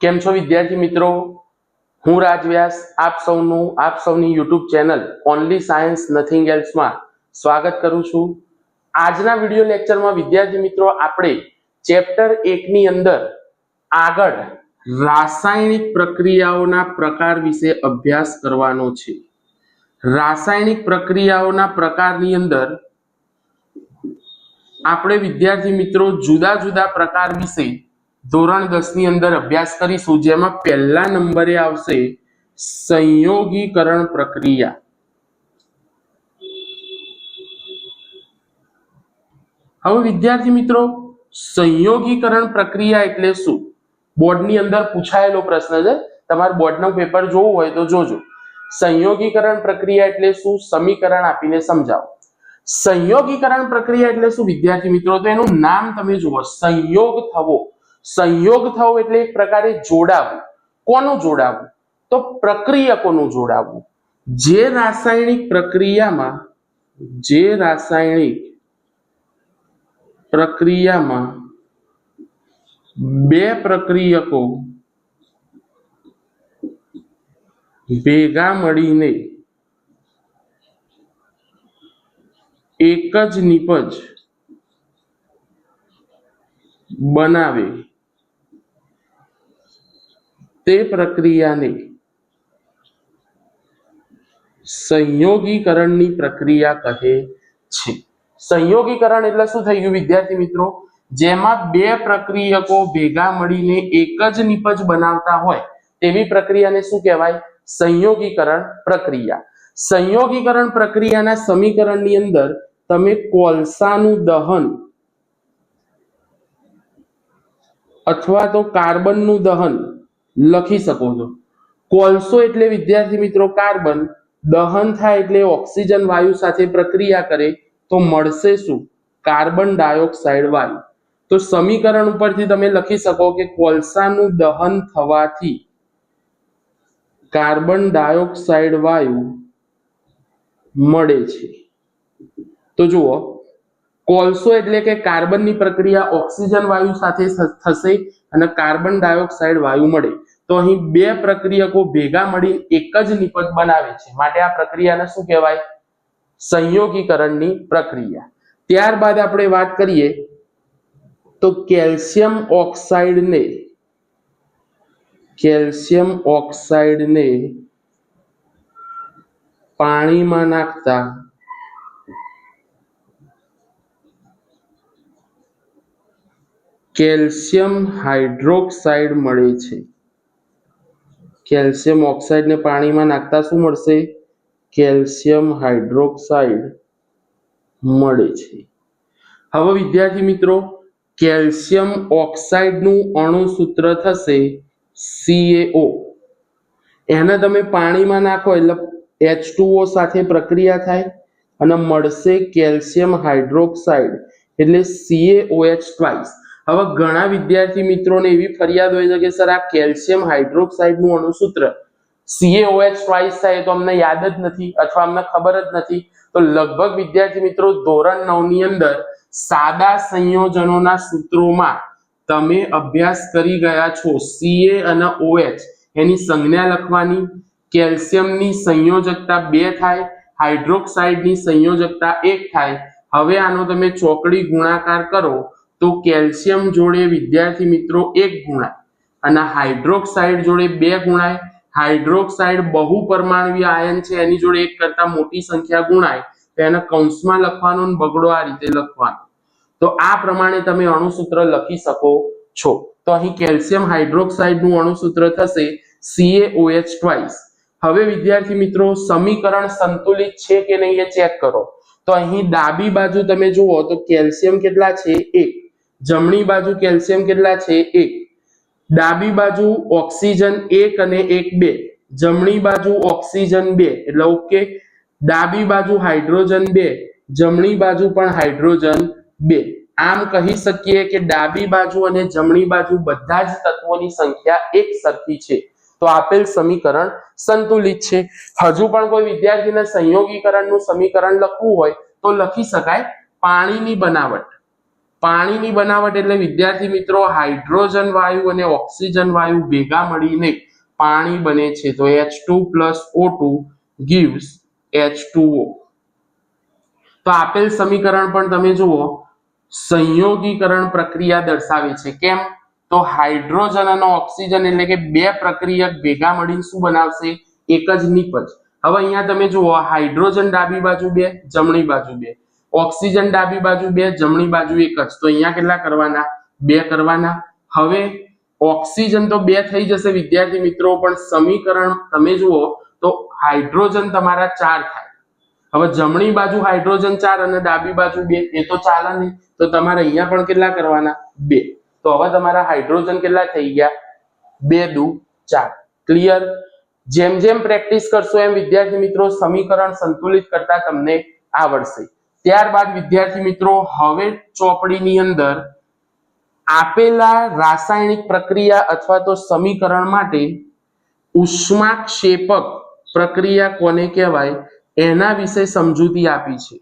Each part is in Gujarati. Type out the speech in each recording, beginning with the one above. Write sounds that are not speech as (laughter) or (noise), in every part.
કેમ છો વિદ્યાર્થી મિત્રો? હું રાજ વ્યાસ આપ સૌનું, આપ સૌની YouTube channel only science nothing એલ્સમાં સ્વાગત કરું છું. આજના વીડિયો લેક્ચરમાં વિદ્યાર્થી મિત્રો આપણે ચેપ્ટર એકની અંદર આગળ રાસાયણિક પ્રક્રિયાઓના પ્રકાર વિશે અભ્યાસ કરવાનો છે. રાસાયણિક પ્રક્રિયાઓના પ્રકારની અંદર આપણે વિદ્યાર્થી મિત્રો જુદા જુદા પ્રકાર વિશે ધોરણ દસની અંદર અભ્યાસ કરીશું, જેમાં પહેલા નંબરે આવશે સંયોગીકરણ પ્રક્રિયા. હવે વિદ્યાર્થી મિત્રો, સંયોગીકરણ પ્રક્રિયા એટલે શું? બોર્ડની અંદર પૂછાયેલો પ્રશ્ન છે. તમારે બોર્ડનું પેપર જોવું હોય તો જોજો. સંયોગીકરણ પ્રક્રિયા એટલે શું? સમીકરણ આપીને સમજાવો. સંયોગીકરણ પ્રક્રિયા એટલે શું? વિદ્યાર્થી મિત્રો, તો એનું નામ તમે જુઓ. સંયોગ થવો. સંયોગ થવો એટલે એક પ્રકારે જોડાવું. કોનું જોડાવું? તો પ્રક્રિયકોનું જોડાવું? જે રાસાયણિક પ્રક્રિયામાં, જે રાસાયણિક પ્રક્રિયામાં બે પ્રક્રિયકો ભેગા મળીને એક જ નિપજ બનાવે. તે પ્રક્રિયાને સંયોગીકરણની પ્રક્રિયા કહે છે. સંયોગીકરણ એટલે શું થઈ ગયું વિદ્યાર્થી મિત્રો? જેમાં બે પ્રક્રિયકો ભેગા મળીને એક જ નિપજ બનાવતા હોય તેવી પ્રક્રિયાને શું કહેવાય? સંયોગીકરણ પ્રક્રિયા. સંયોગીકરણ પ્રક્રિયાના સમીકરણની અંદર તમે કોલસાનું દહન અથવા તો કાર્બનનું દહન લખી શકો છો. કોલસો એટલે વિદ્યાર્થી મિત્રો કાર્બન, દહન થાય એટલે ઓક્સિજન વાયુ સાથે પ્રક્રિયા કરે તો મળશે શું? કાર્બન ડાયોક્સાઇડ વાયુ. તો સમીકરણ ઉપરથી તમે લખી શકો કે કોલસાનું દહન થવાથી કાર્બન ડાયોક્સાઇડ વાયુ મળે છે. તો જુઓ, કોલસો એટલે કે કાર્બનની પ્રક્રિયા ઓક્સિજન વાયુ સાથે થશે અને કાર્બન ડાયોક્સાઇડ વાયુ મળે. તો અહીં બે પ્રક્રિયકો ભેગા મળી એક જ નિપજ બનાવે છે. માટે આ પ્રક્રિયાને શું કહેવાય? સંયોગીકરણની પ્રક્રિયા. ત્યારબાદ આપણે વાત કરીએ તો કેલ્શિયમ ઓક્સાઇડને કેલ્શિયમ ઓક્સાઇડને પાણીમાં નાખતા કેલ્શિયમ હાઇડ્રોક્સાઇડ મળે છે. કેલ્શિયમ ઓક્સાઇડને પાણીમાં નાખતા શું મળશે? કેલ્શિયમ હાઇડ્રોક્સાઇડ મળે છે. હવે વિદ્યાર્થી મિત્રો, કેલ્શિયમ ઓક્સાઇડનું અણુસૂત્ર થશે સીએઓ એને તમે પાણીમાં નાખો એટલે H2O સાથે પ્રક્રિયા થાય અને મળશે કેલ્શિયમ હાઇડ્રોક્સાઇડ એટલે CaOH ટ્વાઇસ હવે ઘણા વિદ્યાર્થી મિત્રોને એવી ફરિયાદ હોય છે કે, સર, આ કેલ્શિયમ હાઇડ્રોક્સાઇડનું અણુસૂત્ર સીએઓએચ ટ્વાઇસ થાય તો અમને યાદ જ નથી અથવા અમને ખબર જ નથી. તો લગભગ વિદ્યાર્થી મિત્રો, ધોરણ નવની અંદર સાદા સંયોજનોના સૂત્રોમાં તમે અભ્યાસ કરી ગયા છો સીએ અને ઓએચ એની સંજ્ઞા લખવાની. કેલ્શિયમની સંયોજકતા બે થાય, હાઇડ્રોક્સાઇડની સંયોજકતા એક થાય. હવે આનો તમે ચોકડી ગુણાકાર કરો. તો કેલ્શિયમ જોડે વિદ્યાર્થી મિત્રો એક ગુણાય અને હાઇડ્રોક્સાઇડ જોડે બે ગુણાય. હાઇડ્રોક્સાઇડ બહુ પરમાણુય આયન છે, એની જોડે એક કરતા મોટી સંખ્યા ગુણાય. તો એને કૌંસમાં લખવાનો અને બગડો આ રીતે લખવાનો. તો આ પ્રમાણે તમે અણુસૂત્ર લખી શકો છો. તો અહીં કેલ્શિયમ હાઇડ્રોક્સાઇડનું અણુસૂત્ર થશે CaOH ટ્વાઇસ હવે વિદ્યાર્થી મિત્રો, સમીકરણ સંતુલિત છે કે નહીં એ ચેક કરો. તો અહીં ડાબી બાજુ તમે જુઓ તો કેલ્શિયમ કેટલા છે? એક. જમણી બાજુ કેલ્શિયમ કેટલા છે? એક. ડાબી બાજુ ઓક્સિજન એક અને એક બે. જમણી બાજુ ઓક્સિજન બે. એટલે ઓકે. ડાબી બાજુ હાઇડ્રોજન બે. જમણી બાજુ પણ હાઇડ્રોજન બે. આમ કહી શકીએ કે ડાબી બાજુ અને જમણી બાજુ બધા જ તત્વોની સંખ્યા એક સરખી છે. તો આપેલ સમીકરણ સંતુલિત છે. હજુ પણ કોઈ વિદ્યાર્થીને સંયોગીકરણનું સમીકરણ લખવું હોય તો લખી શકાય પાણીની બનાવટ. પાણીની બનાવટ એટલે વિદ્યાર્થી મિત્રો હાઇડ્રોજન વાયુ અને ઓક્સિજન વાયુ ભેગા મળીને પાણી બને છે. તો H two plus O two gives H two O તો આપેલ સમીકરણ પણ તમે જુઓ, સંયોગીકરણ પ્રક્રિયા દર્શાવે છે. કેમ? તો હાઇડ્રોજન અને ઓક્સિજન એટલે કે બે પ્રક્રિયક ભેગા મળીને શું બનાવશે? એક જ નિપજ. હવે અહીંયા તમે જુઓ, હાઇડ્રોજન ડાબી બાજુ બે, જમણી બાજુ બે. ઓક્સિજન ડાબી બાજુ બે, જમણી બાજુ એક જ. તો અહીંયા કેટલા કરવાના? બે કરવાના. હવે ઓક્સિજન તો બે થઈ જશે, વિદ્યાર્થી મિત્રો, પણ સમીકરણ તમે જુઓ તો હાઇડ્રોજન તમારા ચાર થાય. હવે જમણી બાજુ હાઇડ્રોજન ચાર અને ડાબી બાજુ બે, એ તો ચાલે નહીં. તો તમારે અહીંયા પણ કેટલા કરવાના? બે. તો હવે તમારા હાઇડ્રોજન કેટલા થઈ ગયા? બે દુ ચાર. ક્લિયર જેમ જેમ પ્રેક્ટિસ કરશો એમ વિદ્યાર્થી મિત્રો સમીકરણ સંતુલિત કરતા તમને આવડશે. ત્યારબાદ વિદ્યાર્થી મિત્રો, હવે ચોપડીની અંદર આપેલા રાસાયણિક પ્રક્રિયા અથવા તો સમીકરણ માટે ઉષ્માક્ષેપક પ્રક્રિયા કોને કહેવાય? એના વિશે સમજૂતી આપી છે.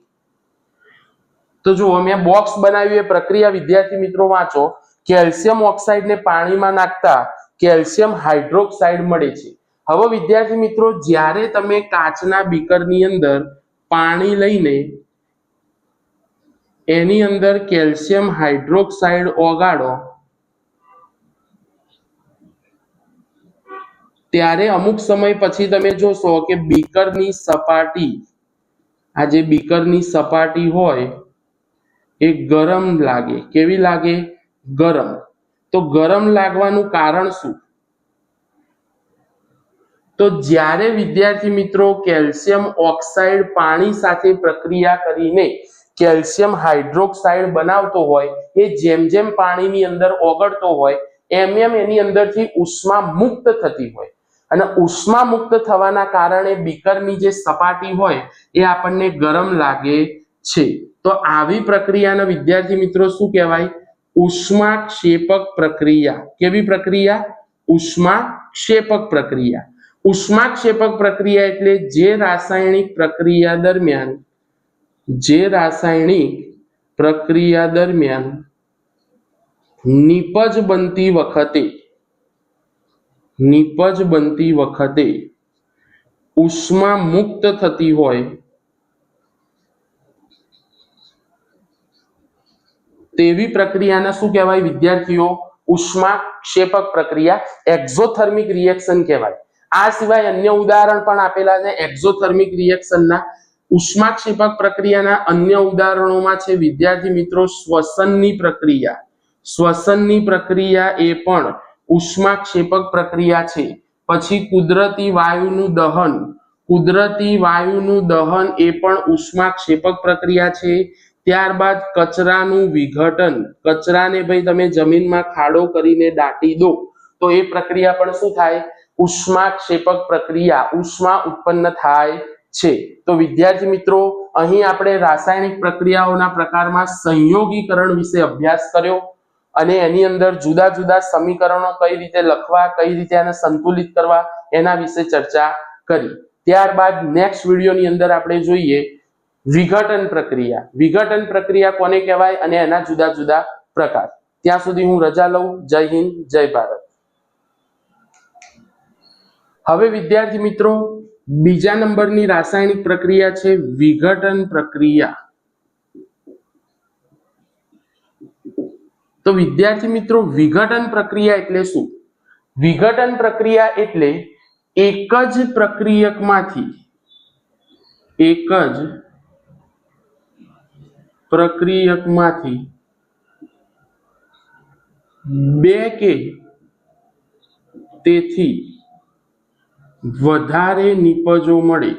તો જુઓ મેં બોક્સ બનાવ્યું એ પ્રક્રિયા વિદ્યાર્થી મિત્રો વાંચો. કેલ્શિયમ ઓક્સાઇડને પાણીમાં નાખતા કેલ્શિયમ હાઇડ્રોક્સાઇડ મળે છે. હવે વિદ્યાર્થી મિત્રો, જ્યારે તમે કાચના બીકરની અંદર પાણી લઈને એની અંદર કેલ્શિયમ હાઇડ્રોક્સાઇડ ઓગાળો. ત્યારે અમુક સમય પછી તમે જોશો કે બીકરની સપાટી, આ જે બીકરની સપાટી હોય, એ ગરમ લાગે. કેવી લાગે? ગરમ. તો ગરમ લાગવાનું કારણ શું? તો જ્યારે વિદ્યાર્થી મિત્રો કેલ્શિયમ ઓક્સાઇડ પાણી સાથે પ્રક્રિયા કરીને કેલ્શિયમ હાઇડ્રોક્સાઇડ બનાવતો હોય, એ જેમ જેમ પાણીની અંદર ઓગળતો હોય, એમ એમ એની અંદરથી ઉષ્મા મુક્ત થતી હોય. અને ઉષ્મા મુક્ત થવાના કારણે બીકરની જે સપાટી હોય, એ આપણને ગરમ લાગે છે. તો આવી પ્રક્રિયાને વિદ્યાર્થી મિત્રો શું કહેવાય? ઉષ્માક્ષેપક પ્રક્રિયા. કેવી પ્રક્રિયા? ઉષ્માક્ષેપક પ્રક્રિયા. ઉષ્માક્ષેપક પ્રક્રિયા એટલે જે રાસાયણિક પ્રક્રિયા દરમિયાન જે રાસાયણિક પ્રક્રિયા દરમિયાન નિપજ બનતી વખતે, નિપજ બનતી વખતે ઉષ્મા મુક્ત થતી હોય, તેવી પ્રક્રિયાને શું કહેવાય વિદ્યાર્થીઓ? ઉષ્માક્ષેપક પ્રક્રિયા એક્ઝોથર્મિક રિએક્શન કહેવાય. આ સિવાય અન્ય ઉદાહરણ પણ આપેલા છે એક્ઝોથર્મિક રિએક્શનના ઉષ્માક્ષેપક પ્રક્રિયાના અન્ય ઉદાહરણોમાં છે, વિદ્યાર્થી મિત્રો, શ્વસનની પ્રક્રિયા. શ્વસનની પ્રક્રિયા એ પણ ઉષ્માક્ષેપક પ્રક્રિયા છે. પછી કુદરતી વાયુનું દહન. કુદરતી વાયુનું દહન એ પણ ઉષ્માક્ષેપક પ્રક્રિયા છે. ત્યારબાદ કચરાનું વિઘટન. કચરાને ભાઈ તમે જમીનમાં ખાડો કરીને દાટી દો, તો એ પ્રક્રિયા પણ શું થાય? ઉષ્માક્ષેપક પ્રક્રિયા. ઉષ્મા ઉત્પન્ન થાય છે. તો વિદ્યાર્થી મિત્રો, અહીં આપણે રાસાયણિક પ્રક્રિયાઓના પ્રકારમાં સંયોગીકરણ વિશે અભ્યાસ કર્યો અને એની અંદર જુદા જુદા સમીકરણો કઈ રીતે લખવા, કઈ રીતે આને સંતુલિત કરવા એના વિશે ચર્ચા કરી. ત્યારબાદ નેક્સ્ટ વિડીયોની અંદર આપણે જોઈએ વિઘટન પ્રક્રિયા. વિઘટન પ્રક્રિયા કોને કહેવાય અને એના જુદા જુદા પ્રકાર. ત્યાં સુધી હું રજા લઉં. જય હિન્દ, જય ભારત. હવે વિદ્યાર્થી મિત્રો બીજા નંબરની રાસાયણિક પ્રક્રિયા છે વિઘટન પ્રક્રિયા. તો વિદ્યાર્થી મિત્રો, વિઘટન પ્રક્રિયા એટલે શું? વિઘટન પ્રક્રિયા એટલે એક જ પ્રક્રિયકમાંથી એક જ પ્રક્રિયકમાંથી બે કે તેથી વધારે નિપજો મળે.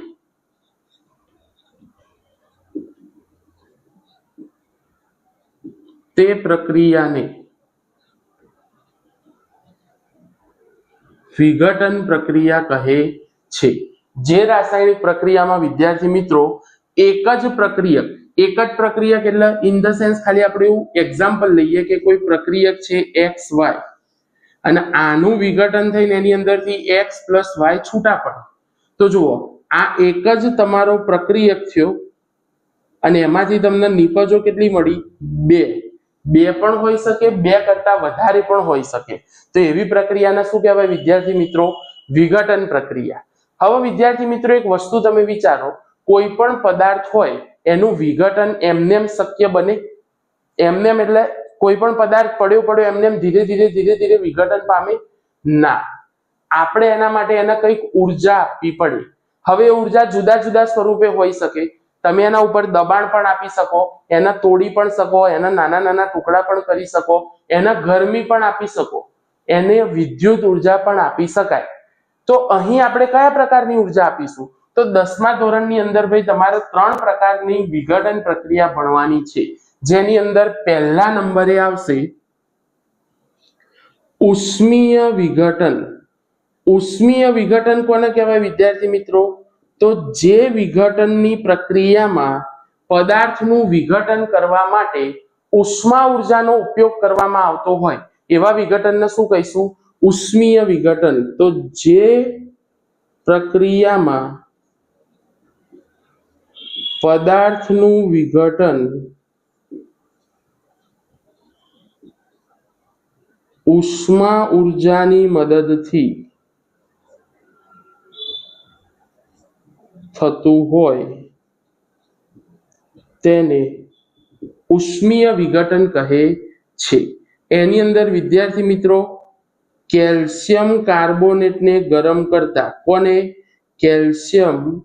તે પ્રક્રિયાને વિઘટન પ્રક્રિયા કહે છે. જે રાસાયણિક પ્રક્રિયામાં વિદ્યાર્થી મિત્રો, એક જ પ્રક્રિયક, એક જ પ્રક્રિયક એટલે ઇન ધ સેન્સ ખાલી આપણે એવું એક્ઝામ્પલ લઈએ કે કોઈ પ્રક્રિયક છે એક્સ વાય અને આનું વિઘટન થઈને એની અંદરથી એક્સ પ્લસ વાય છૂટા પડે. તો જુઓ, આ એક જ તમારો પ્રક્રિયક થયો અને એમાંથી તમને નિપજો કેટલી મળી? બે. બે પણ હોઈ શકે, બે કરતા વધારે પણ હોઈ શકે. તો એવી પ્રક્રિયાને શું કહેવાય વિદ્યાર્થી મિત્રો? વિઘટન પ્રક્રિયા. હવે વિદ્યાર્થી મિત્રો, એક વસ્તુ તમે વિચારો, કોઈ પણ પદાર્થ હોય, એનું વિઘટન એમનેમ શક્ય બને? એમનેમ એટલે કોઈ પણ પદાર્થ પડ્યો પડ્યો એમને ધીરે ધીરે ધીરે ધીરે વિઘટન પામે ના. આપણે એના માટે એને કંઈક ઊર્જા આપવી પડે. હવે ઊર્જા જુદા જુદા સ્વરૂપે હોઈ શકે. તમે એના ઉપર દબાણ પણ આપી શકો, એને તોડી પણ શકો, એના નાના નાના ટુકડા પણ કરી શકો, એને ગરમી પણ આપી શકો. એને વિદ્યુત ઊર્જા પણ આપી શકાય. તો અહીં આપણે કયા પ્રકારની ઊર્જા આપીશું? તો દસમા ધોરણની અંદર ભાઈ તમારે ત્રણ પ્રકારની વિઘટન પ્રક્રિયા ભણવાની છે. જેની અંદર પહેલા નંબરે આવશે ઉષ્મીય વિઘટન. ઉષ્મીય વિઘટન કોને કહેવાય વિદ્યાર્થી મિત્રો? તો જે વિઘટનની પ્રક્રિયામાં પદાર્થનું વિઘટન કરવા માટે ઉષ્મા ઉર્જાનો ઉપયોગ કરવામાં આવતો હોય, એવા વિઘટનને શું કહીશું? ઉષ્મીય વિઘટન. તો જે પ્રક્રિયામાં પદાર્થનું વિઘટન ઉષ્મા ઉર્જાની મદદથી થતું હોય તેને ઉષ્મીય વિઘટન કહે છે. એની અંદર વિદ્યાર્થી મિત્રો, કેલ્શિયમ કાર્બોનેટને ગરમ કરતા કોને? કેલ્શિયમ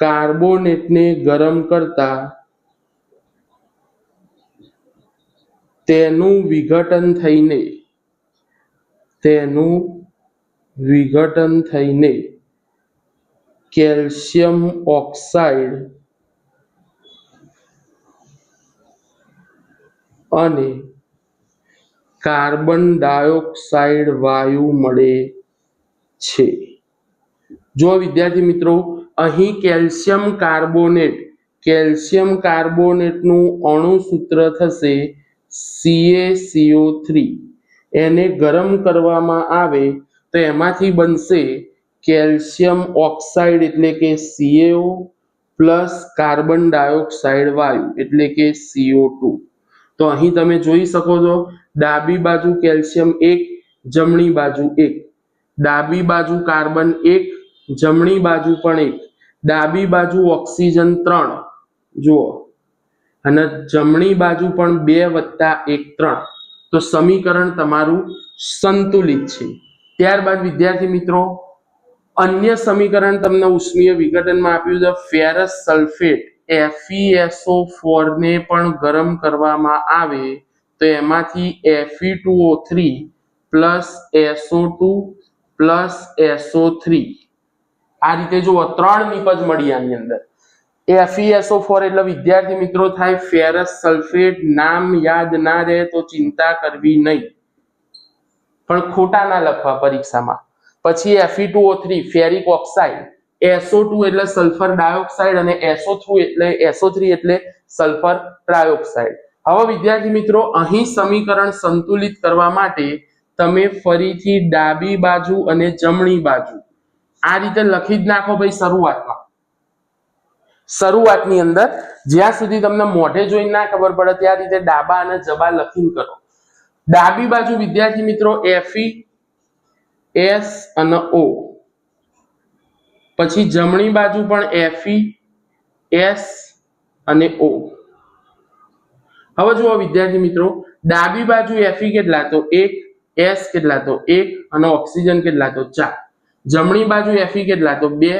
કાર્બોનેટને ગરમ કરતા તેનું વિઘટન થઈને, તેનું વિઘટન થઈને કેલ્શિયમ ઓક્સાઇડ અને કાર્બન ડાયોક્સાઇડ વાયુ મળે છે. જો વિદ્યાર્થી મિત્રો, અહીં કેલ્શિયમ કાર્બોનેટ, કેલ્શિયમ કાર્બોનેટનું અણુ સૂત્ર થશે CaCO3 એને ગરમ કરવામાં આવે તો એમાંથી બનશે કેલ્શિયમ ઓક્સાઇડ એટલે કે CaO પ્લસ કાર્બન ડાયોક્સાઇડ વાયુ એટલે કે CO2 તો અહીં તમે જોઈ શકો છો, ડાબી બાજુ કેલ્શિયમ એક, જમણી બાજુ એક. ડાબી બાજુ કાર્બન એક, જમણી બાજુ પણ એક. ડાબી બાજુ ઓક્સિજન ત્રણ. જુઓ. અને જમણી બાજુ પણ બે વત્તા એક ત્રણ. તો સમીકરણ તમારું સંતુલિત છે. ત્યારબાદ વિદ્યાર્થી મિત્રો, અન્ય સમીકરણ તમને ઉષ્મીય વિઘટનમાં આપ્યું છે. ફેરસ સલ્ફેટ FeSO4 ને પણ ગરમ કરવામાં આવે તો એમાંથી Fe2O3 plus SO2 plus SO3 આ રીતે જુઓ, ત્રણ નિપજ મળી આની અંદર. FeSO4 એટલે વિદ્યાર્થી મિત્રો થાય ફેરસ સલ્ફેટ નામ યાદ ના રહે તો ચિંતા કરવી નહીં. પણ ખોટા ના લખવા પરીક્ષામાં. પછી Fe2O3 ફેરિક ઓક્સાઇડ SO2 એટલે સલ્ફર ડાયોક્સાઇડ અને SO3 એટલે SO3 એટલે સલ્ફર ટ્રાયોક્સાઇડ હવે વિદ્યાર્થી મિત્રો, અહીં સમીકરણ સંતુલિત કરવા માટે તમે ફરીથી ડાબી બાજુ અને જમણી બાજુ. આ રીતે લખી જ નાખો ભાઈ શરૂઆતમાં. શરૂઆતની અંદર જ્યાં સુધી તમને મોઢે જોઈને ના ખબર પડે ત્યાં રીતે ડાબા અને જબા લખીને કરો. ડાબી બાજુ વિદ્યાર્થી મિત્રો એફઈ એસ અને ઓ પછી જમણી બાજુ પણ એફઈ એસ અને ઓ હવે જુઓ વિદ્યાર્થી મિત્રો, ડાબી બાજુ એફઈ કેટલા તો એક એસ કેટલા તો એક અને ઓક્સિજન કેટલા તો ચાર. જમણી બાજુ એફઈ કેટલા તો બે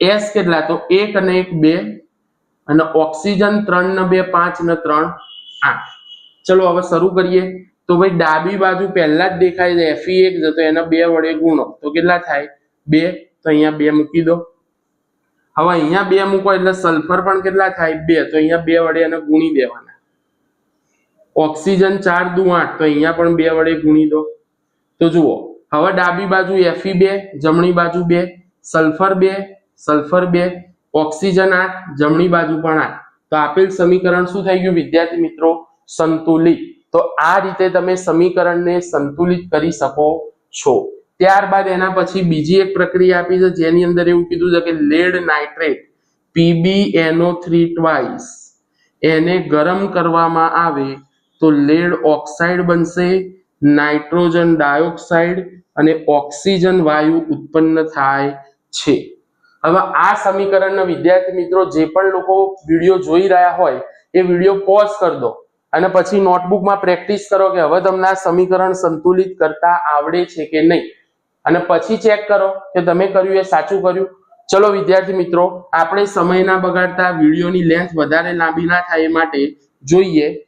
એસ કેટલા? તો એક અને એક બે અને ઓક્સિજન ત્રણ ને બે, પાંચ ને ત્રણ, આઠ. ચલો હવે શરૂ કરીએ. તો ભાઈ ડાબી બાજુ પહેલા જ દેખાય છે. એફી એક છે તો એને બે વડે ગુણો. તો કેટલા થાય? બે. તો અહીંયા બે મૂકી દો. હવે અહીંયા બે મૂકો એટલે સલ્ફર પણ કેટલા થાય? બે. તો અહીંયા બે વડે એને ગુણી દેવાના. ઓક્સિજન ચાર દુ આઠ. તો અહીંયા પણ બે વડે ગુણી દો. તો જુઓ. હવે ડાબી બાજુ એફી બે, જમણી બાજુ બે સલ્ફર બે સલ્ફર બે, ઓક્સિજન આઠ, જમણી બાજુ પણ આઠ. તો આપેલ સમીકરણ શું થઈ ગયું વિદ્યાર્થી મિત્રો? સંતુલિત. તો આ રીતે તમે સમીકરણને સંતુલિત કરી શકો છો. ત્યારબાદ એના પછી બીજી એક પ્રક્રિયા આપી છે, જેની અંદર એવું કીધું છે કે લેડ નાઇટ્રેટ PbNO3 ટ્વાઇસ એને ગરમ કરવામાં આવે તો લેડ ઓક્સાઇડ બનશે, નાઇટ્રોજન ડાયોક્સાઇડ અને ઓક્સિજન વાયુ ઉત્પન્ન થાય છે. હવે આ સમીકરણના વિદ્યાર્થી મિત્રો જે પણ લોકો વીડિયો જોઈ રહ્યા હોય, એ વીડિયો પોઝ કરી દો. અને પછી નોટબુકમાં પ્રેક્ટિસ કરો કે હવે તમને આ સમીકરણ સંતુલિત કરતા આવડે છે કે નહીં. અને પછી ચેક કરો કે તમે કર્યું એ સાચું કર્યું. ચલો વિદ્યાર્થી મિત્રો, આપણે સમય ના બગાડતા વિડીયોની લેન્થ વધારે લાંબી ના થાય એ માટે જોઈએ.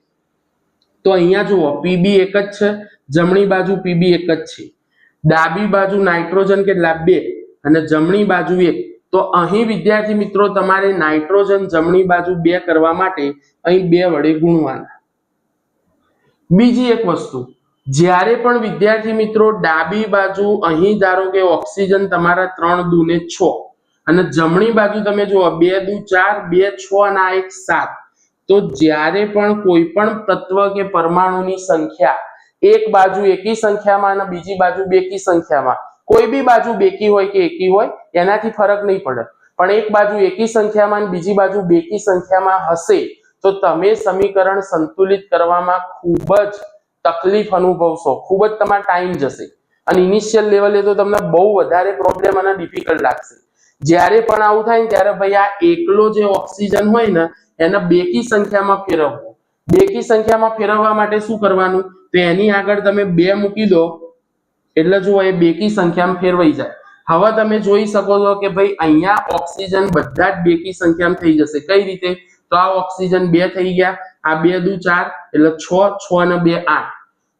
તો અહીંયા જુઓ પીબી એક જ છે, જમણી બાજુ પીબી એક જ છે. ડાબી બાજુ નાઇટ્રોજન કેટલા? બે. અને જમણી બાજુ એક. તો અહીં વિદ્યાર્થી મિત્રો, તમારે નાઇટ્રોજન જમણી બાજુ બે કરવા માટે અહીં બે વડે ગુણવાના. બીજી એક વસ્તુ, જ્યારે પણ વિદ્યાર્થી મિત્રો ડાબી બાજુ અહીં ધારો કે ઓક્સિજન તમારા ત્રણ દુ ને છ અને જમણી બાજુ તમે જુઓ, બે દુ ચાર, બે છ અને આ એક સાત, તો જ્યારે પણ કોઈ પણ તત્વ કે પરમાણુની સંખ્યા એક બાજુ એકી સંખ્યામાં અને બીજી બાજુ બેકી સંખ્યામાં, કોઈ બી બાજુ બેકી હોય કે એકી હોય એનાથી ફરક નહીં પડે. પણ એક બાજુ એકી સંખ્યામાં બીજી બાજુ બેકી સંખ્યામાં હશે, તો તમે સમીકરણ સંતુલિત કરવામાં ખૂબ જ તકલીફ અનુભવશો. ખૂબ જ તમારો ટાઈમ જશે. અને ઇનિશિયલ લેવલે તો તમને બહુ વધારે પ્રોબ્લેમ અને ડિફિકલ્ટ લાગશે. જ્યારે પણ આવું થાય ને ત્યારે ભાઈ આ એકલો જે ઓક્સિજન હોય ને, એને બેકી સંખ્યામાં ફેરવવો. બેકી સંખ્યામાં ફેરવવા માટે શું કરવાનું? તો એની આગળ તમે બે મૂકી દો. એટલે જુઓ એ બેકી સંખ્યામાં ફેરવાઈ જાય. હવે તમે જોઈ શકો છો કે ભાઈ અહીંયા ઓક્સિજન બધા જ બેકી સંખ્યામાં થઈ જશે. કઈ રીતે? તો આ ઓક્સિજન બે થઈ ગયા. આ બે દુ ચાર, એટલે છ છ અને બે આઠ.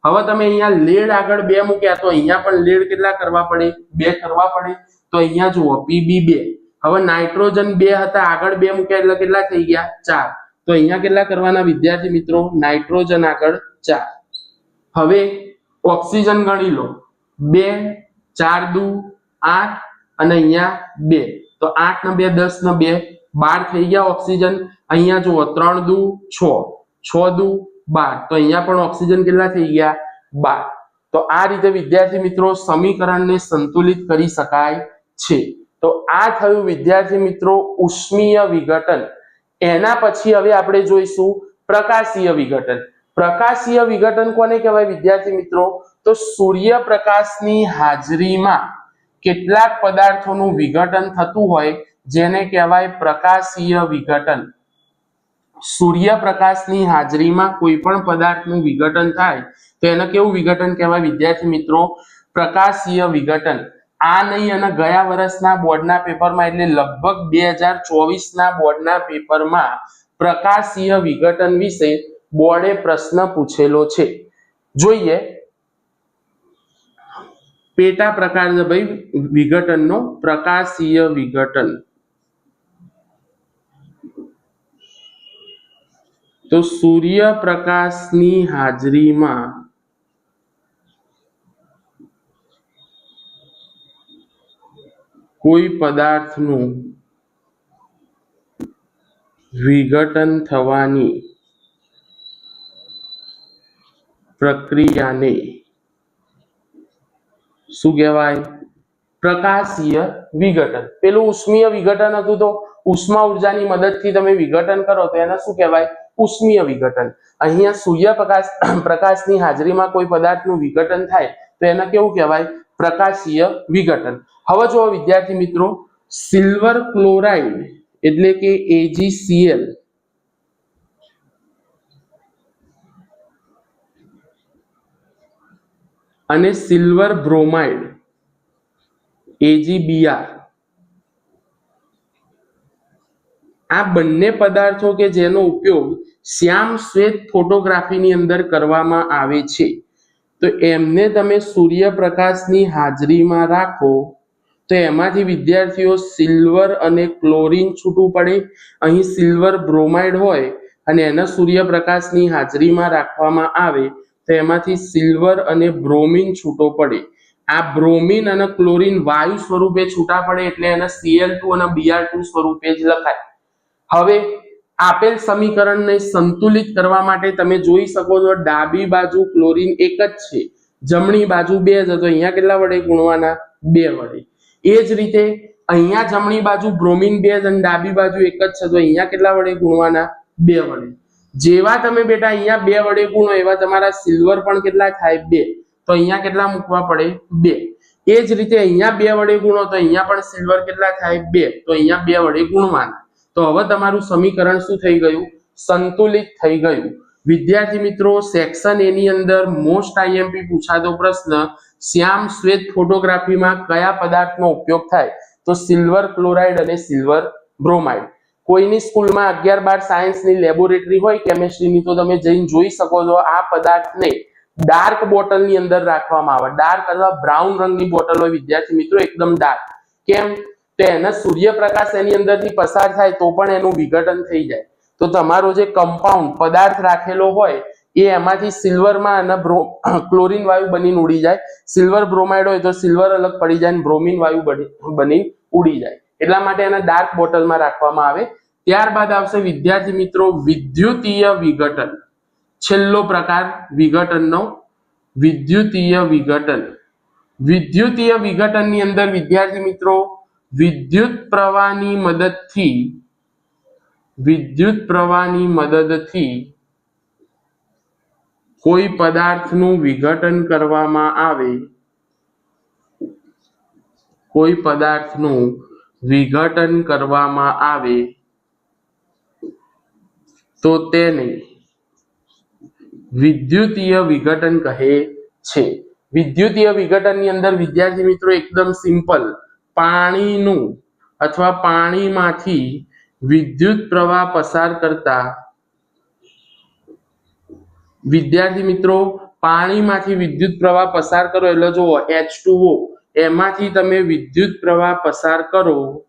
હવે તમે અહીંયા લેડ આગળ બે મૂક્યા, તો અહીંયા પણ લેડ કેટલા કરવા પડે? બે કરવા પડે. તો અહીંયા જુઓ, પીબી બે. હવે નાઇટ્રોજન બે હતા, આગળ બે મૂક્યા, એટલે કેટલા થઈ ગયા? ચાર. તો અહીંયા કેટલા કરવાના વિદ્યાર્થી મિત્રો? નાઇટ્રોજન આગળ ચાર. હવે ઓક્સિજન ગણી લો. બે, ચાર દુ આઠ અને અહીંયા બે. તો આઠ ને બે, દસ ને બે, બાર થઈ ગયા ઓક્સિજન. અહીંયા જુઓ, ત્રણ દુ, છ. છ દુ, બાર. તો અહીંયા પણ ઓક્સિજન કેટલા થઈ ગયા? બાર. તો આ રીતે વિદ્યાર્થી મિત્રો સમીકરણને સંતુલિત કરી શકાય છે. તો આ થયું વિદ્યાર્થી મિત્રો ઉષ્મીય વિઘટન. એના પછી હવે આપણે જોઈશું પ્રકાશીય વિઘટન. પ્રકાશીય વિઘટન કોને કહેવાય વિદ્યાર્થી મિત્રો? તો સૂર્યપ્રકાશની હાજરીમાં. કેટલાક પદાર્થોનું વિઘટન થતું હોય, જેને કહેવાય પ્રકાશીય વિઘટન. સૂર્યપ્રકાશની હાજરીમાં કોઈ પણ પદાર્થનું વિઘટન થાય, તો એને કેવું વિઘટન કહેવાય? વિદ્યાર્થી મિત્રો, પ્રકાશીય વિઘટન. આ નહીં અને ગયા વર્ષના બોર્ડના પેપરમાં, એટલે લગભગ બે હજાર ચોવીસના બોર્ડના પેપરમાં પ્રકાશીય વિઘટન વિશે બોર્ડે પ્રશ્ન પૂછેલો છે. જોઈએ પેટા પ્રકાર છે ભાઈ, વિઘટનનો પ્રકાશીય વિઘટન. તો સૂર્યપ્રકાશની હાજરીમાં કોઈ પદાર્થનું વિઘટન થવાની પ્રક્રિયાને શું કહેવાય? પ્રકાશીય વિઘટન. પેલું ઉષ્મીય વિઘટન હતું તો ઉષ્મા ઉર્જાની મદદથી તમે વિઘટન કરો તો એને શું કહેવાય? ઉષ્મીય વિઘટન. અહીંયા સૂર્યપ્રકાશ, (clears throat) પ્રકાશની હાજરીમાં કોઈ પદાર્થનું વિઘટન થાય તો એને કેવું કહેવાય? પ્રકાશીય વિઘટન. હવે જો વિદ્યાર્થી મિત્રો સિલ્વર ક્લોરાઇડ એટલે કે AgCl અને સિલ્વર બ્રોમાઇડ એજીબીઆર આ બંને પદાર્થો કે જેનો ઉપયોગ શ્યામ શ્વેત ફોટોગ્રાફીની અંદર કરવામાં આવે છે, તો એમને તમે સૂર્યપ્રકાશની હાજરીમાં રાખો, તો એમાંથી વિદ્યાર્થીઓ સિલ્વર અને ક્લોરીન છૂટું પડે, અહીં સિલ્વર બ્રોમાઇડ હોય અને એના સૂર્યપ્રકાશની હાજરીમાં રાખવામાં આવે તો એમાંથી સિલ્વર અને બ્રોમિન છૂટો પડે. આ બ્રોમિન અને ક્લોરિન વાયુ સ્વરૂપે છૂટા પડે એટલે એને Cl2 અને Br2 સ્વરૂપે જ લખાય. હવે આપેલ સમીકરણને સંતુલિત કરવા માટે તમે જોઈ શકો છો ડાબી બાજુ ક્લોરીન એક જ છે. જમણી બાજુ બે જ તો અહીંયા કેટલા વડે ગુણવાના? બે વડે. એ જ રીતે અહીંયા જમણી બાજુ બ્રોમિન બે જ અને ડાબી બાજુ એક જ છે. તો અહીંયા કેટલા વડે ગુણવાના? બે વડે. જેવા તમે બેટા અહીંયા બે વડે ગુણો, એવા તમારા સિલ્વર પણ કેટલા થાય? બે. તો અહીંયા કેટલા મૂકવા પડે? બે. એ જ રીતે અહીંયા બે વડે ગુણો, તો અહીંયા પણ સિલ્વર કેટલા થાય? બે. તો અહીંયા બે વડે ગુણવાના. તો હવે તમારું સમીકરણ શું થઈ ગયું? સંતુલિત થઈ ગયું. વિદ્યાર્થી મિત્રો સેક્શન એની અંદર મોસ્ટ આઈએમપી પૂછાતો પ્રશ્ન, શ્યામ શ્વેત ફોટોગ્રાફીમાં કયા પદાર્થનો ઉપયોગ થાય? તો સિલ્વર ક્લોરાઇડ અને સિલ્વર બ્રોમાઇડ કોઈની સ્કૂલમાં અગિયાર બાર સાયન્સની લેબોરેટરી હોય, કેમેસ્ટ્રીની, તો તમે જઈને જોઈ શકો છો આ પદાર્થને ડાર્ક બોટલની અંદર રાખવામાં આવે. ડાર્ક અથવા બ્રાઉન રંગની બોટલ હોય, વિદ્યાર્થી મિત્રો, એકદમ ડાર્ક. કેમ? તો એના સૂર્યપ્રકાશ એની અંદરથી પસાર થાય તો પણ એનું વિઘટન થઈ જાય. તો તમારો જે કમ્પાઉન્ડ પદાર્થ રાખેલો હોય, એ એમાંથી સિલ્વરમાં અને ક્લોરીન વાયુ બનીને ઉડી જાય. સિલ્વર બ્રોમાઇડ હોય તો સિલ્વર અલગ પડી જાય અને બ્રોમિન વાયુ બની બની ઉડી જાય. એટલા માટે એને ડાર્ક બોટલમાં રાખવામાં આવે. ત્યારબાદ આવશે વિદ્યાર્થી મિત્રો વિદ્યુતીય વિઘટન. છેલ્લો પ્રકાર વિઘટનનો વિદ્યુતીય વિઘટન. વિદ્યુતીય વિઘટનની અંદર વિદ્યાર્થી મિત્રો વિદ્યુત પ્રવાહની મદદથી વિદ્યુત પ્રવાહની મદદથી કોઈ પદાર્થનું વિઘટન કરવામાં આવે. કોઈ પદાર્થનું વિઘટન કરવામાં આવે તો તેને વિદ્યુતીય વિઘટન કહે છે. વિદ્યુતીય વિઘટનની અંદર વિદ્યાર્થી મિત્રો એકદમ સિમ્પલ. પાણીનું અથવા પાણીમાંથી વિદ્યુત પ્રવાહ પસાર કરતા વિદ્યાર્થી મિત્રો પાણીમાંથી વિદ્યુત પ્રવાહ પસાર કરો. એટલે જુઓ H2O એમાંથી તમે વિદ્યુત પ્રવાહ પસાર કરો,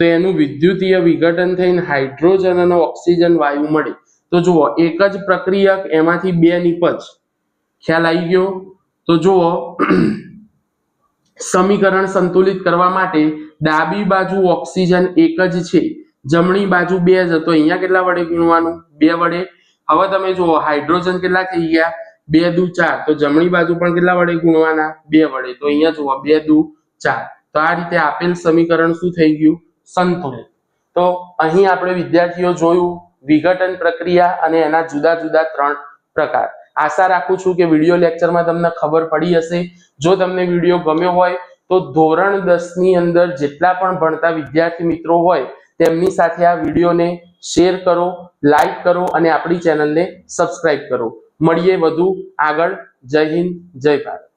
તો એનું વિદ્યુતીય વિઘટન થઈને હાઇડ્રોજન અને ઓક્સિજન વાયુ મળે. તો જુઓ, એક જ પ્રક્રિયક એમાંથી બે નિપજ. ખ્યાલ આવી ગયો? તો જુઓ, (clears throat) સમીકરણ સંતુલિત કરવા માટે ડાબી બાજુ ઓક્સિજન એક જ છે. જમણી બાજુ બે જ. તો અહીંયા કેટલા વડે ગુણવાનું? બે વડે. હવે તમે જુઓ, હાઇડ્રોજન કેટલા થઈ ગયા? બે દુ ચાર. તો જમણી બાજુ પણ કેટલા વડે ગુણવાના? બે વડે. તો અહીંયા જુઓ, બે દુ ચાર. તો આ રીતે આપેલ સમીકરણ શું થઈ ગયું? સંતુલિત. તો અહીં આપણે વિદ્યાર્થીઓ જોયું, વિઘટન પ્રક્રિયા અને એના જુદા જુદા ત્રણ પ્રકાર. આશા રાખું છું કે વીડિયો લેક્ચરમાં તમને ખબર પડી હશે. જો તમને વીડિયો ગમ્યો હોય, તો ધોરણ દસની અંદર જેટલા પણ ભણતા વિદ્યાર્થી મિત્રો હોય, તેમની સાથે આ વિડીયોને શેર કરો, લાઈક કરો અને આપણી ચેનલને સબસ્ક્રાઇબ કરો. મળીએ વધુ આગળ. જય હિન્દ જય ભારત.